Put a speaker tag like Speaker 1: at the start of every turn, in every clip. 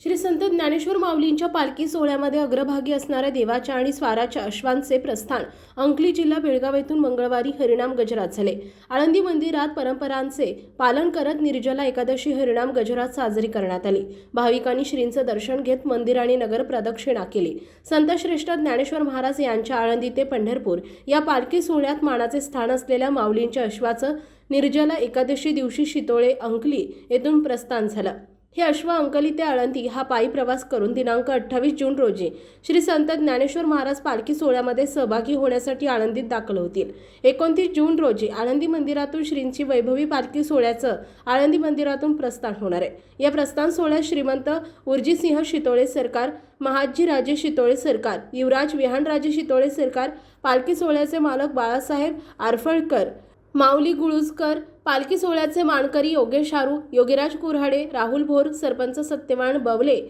Speaker 1: श्री संत ज्ञानेश्वर माऊलींच्या पालखी सोहळ्यामध्ये अग्रभागी असणाऱ्या देवाच्या आणि स्वाराच्या अश्वांचे प्रस्थान अंकली जिल्हा बेळगाव येथून मंगळवारी हरिणाम गजरात झाले. आळंदी मंदिरात परंपरांचे पालन करत निर्जला एकादशी हरिणाम गजरात साजरी करण्यात आली. भाविकांनी श्रींचं दर्शन घेत मंदिर आणि नगर प्रदक्षिणा केली. संतश्रेष्ठ ज्ञानेश्वर महाराज यांच्या आळंदी ते पंढरपूर या पालखी सोहळ्यात मानाचे स्थान असलेल्या माऊलींच्या अश्वाचं निर्जला एकादशी दिवशी शितोळे अंकली येथून प्रस्थान झालं. हे अश्व अंकली ते आळंदी हा पायी प्रवास करून दिनांक अठ्ठावीस जून रोजी श्री संत ज्ञानेश्वर महाराज पालखी सोहळ्यामध्ये सहभागी होण्यासाठी आळंदीत दाखल होतील. एकोणतीस जून रोजी आळंदी मंदिरातून श्रींची वैभवी पालखी सोहळ्याचं आळंदी मंदिरातून प्रस्थान होणार आहे. या प्रस्थान सोहळ्यात श्रीमंत उर्जीसिंह शितोळे सरकार महाजी राजे शितोळे सरकार युवराज विहानराजे शितोळे सरकार पालखी सोहळ्याचे मालक बाळासाहेब आरफळकर माऊली गुळुजकर पालखी सोहळ्याचे मानकरी योगेश शारू योगीराज कुऱ्हाडे राहुल भोर सरपंच सत्यवान बवले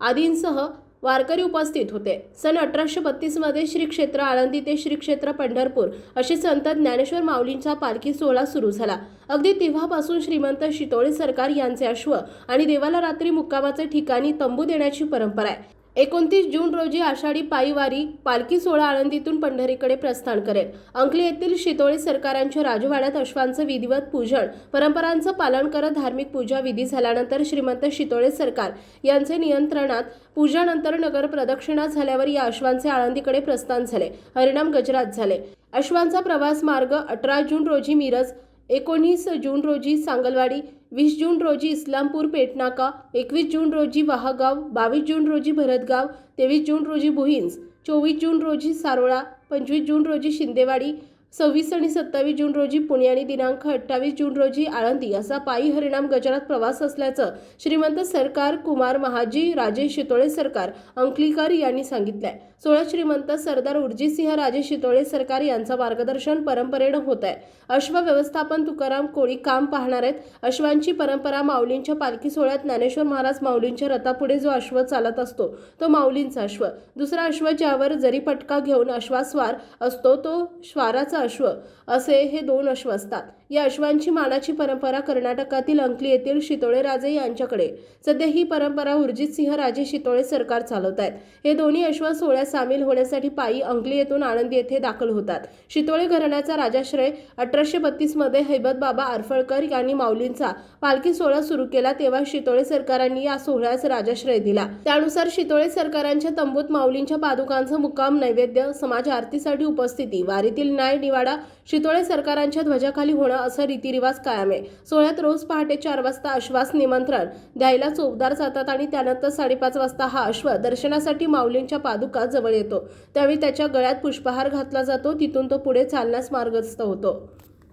Speaker 1: आदींसह वारकरी उपस्थित होते. सन अठराशे बत्तीसमध्ये श्री क्षेत्र आळंदी ते श्री क्षेत्र पंढरपूर असे संत ज्ञानेश्वर माऊलींचा पालखी सोहळा सुरू झाला. अगदी तेव्हापासून श्रीमंत शितोळे सरकार यांचे अश्व आणि देवाला रात्री मुक्कामाचे ठिकाणी तंबू देण्याची परंपरा आहे. एकोणतीस जून रोजी आषाढी पायीवारी पालखी सोहळा आळंदीतून पंढरीकडे प्रस्थान करेल. अंकली येथील शितोळे सरकारांच्या राजवाड्यात अश्वांचं विधिवत पूजन परंपरांचं पालन करत धार्मिक पूजा विधी झाल्यानंतर श्रीमंत शितोळे सरकार यांचे नियंत्रणात पूजानंतर नगर प्रदक्षिणा झाल्यावर या अश्वांचे आळंदीकडे प्रस्थान झाले. हरिणाम गजरात झाले. अश्वांचा प्रवास मार्ग अठरा जून रोजी मिरज एकोणीस जून रोजी सांगलवाडी वीस जून रोजी इस्लामपूर पेटनाका एकवीस जून रोजी वाहगाव बावीस जून रोजी भरतगाव तेवीस जून रोजी भुईंज चोवीस जून रोजी सारोळा पंचवीस जून रोजी शिंदेवाडी सव्वीस आणि सत्तावीस जून रोजी पुणे आणि दिनांक अठ्ठावीस जून रोजी आळंदी असा पायी हरिणाम गजरात प्रवास असल्याचं श्रीमंत सरकार कुमार महाजी राजे शितोळे सरकार अंकलीकर यांनी सांगितलंय. सोळा श्रीमंत सरदार उर्जीसिंह राजे शितोळे सरकार यांचं मार्गदर्शन परंपरेनं होत आहे अश्व व्यवस्थापन तुकाराम कोळी काम पाहणार आहेत. अश्वांची परंपरा माऊलींच्या पालखी सोहळ्यात ज्ञानेश्वर महाराज माऊलींच्या रथापुढे जो अश्व चालत असतो तो माऊलींचा अश्व. दुसरा अश्व ज्यावर जरी पटका घेऊन अश्वास्वार असतो तो श्वाराचा अश्व असे हे दोन अश्व असतात. या अश्वांची मानाची परंपरा कर्नाटकातील अंकली येथील शितोळे राजे यांच्याकडे. सध्या ही परंपरा उर्जित सिंह राजे शितोळे सरकार चालवत आहेत. हे दोन्ही अश्व सोहळ्यात सामील होण्यासाठी पायी अंकली येथून आळंदी येथे दाखल होतात. शितोळे घराण्याचा राजाश्रय अठराशे बत्तीसमध्ये हैबत बाबा आरफळकर यांनी माऊलींचा पालखी सोहळा सुरू केला तेव्हा शितोळे सरकारांनी या सोहळ्यास राजाश्रय दिला. त्यानुसार शितोळे सरकारांच्या तंबूत माऊलींच्या पादुकांचा मुक्काम नैवेद्य समाज आरतीसाठी उपस्थिती वारीतील न्याय निवाडा शितोळे सरकारांच्या ध्वजाखाली होणं असं रीतिरिवाज कायम आहे. सोहळ्यात रोज पहाटे चार वाजता अश्वास निमंत्रण द्यायला चोपदार जातात आणि त्यानंतर साडेपाच वाजता हा अश्व दर्शनासाठी माऊलींच्या पादुका जवळ येतो. त्यावेळी त्याच्या गळ्यात पुष्पहार घातला जातो तिथून तो पुढे चालण्यास मार्गस्थ होतो.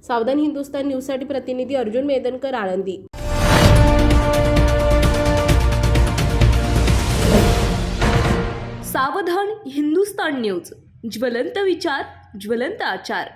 Speaker 1: सावधान हिंदुस्तान न्यूजसाठी प्रतिनिधी अर्जुन मेदनकर आळंदी.
Speaker 2: सावधान हिंदुस्तान न्यूज. ज्वलंत विचार ज्वलंत आचार.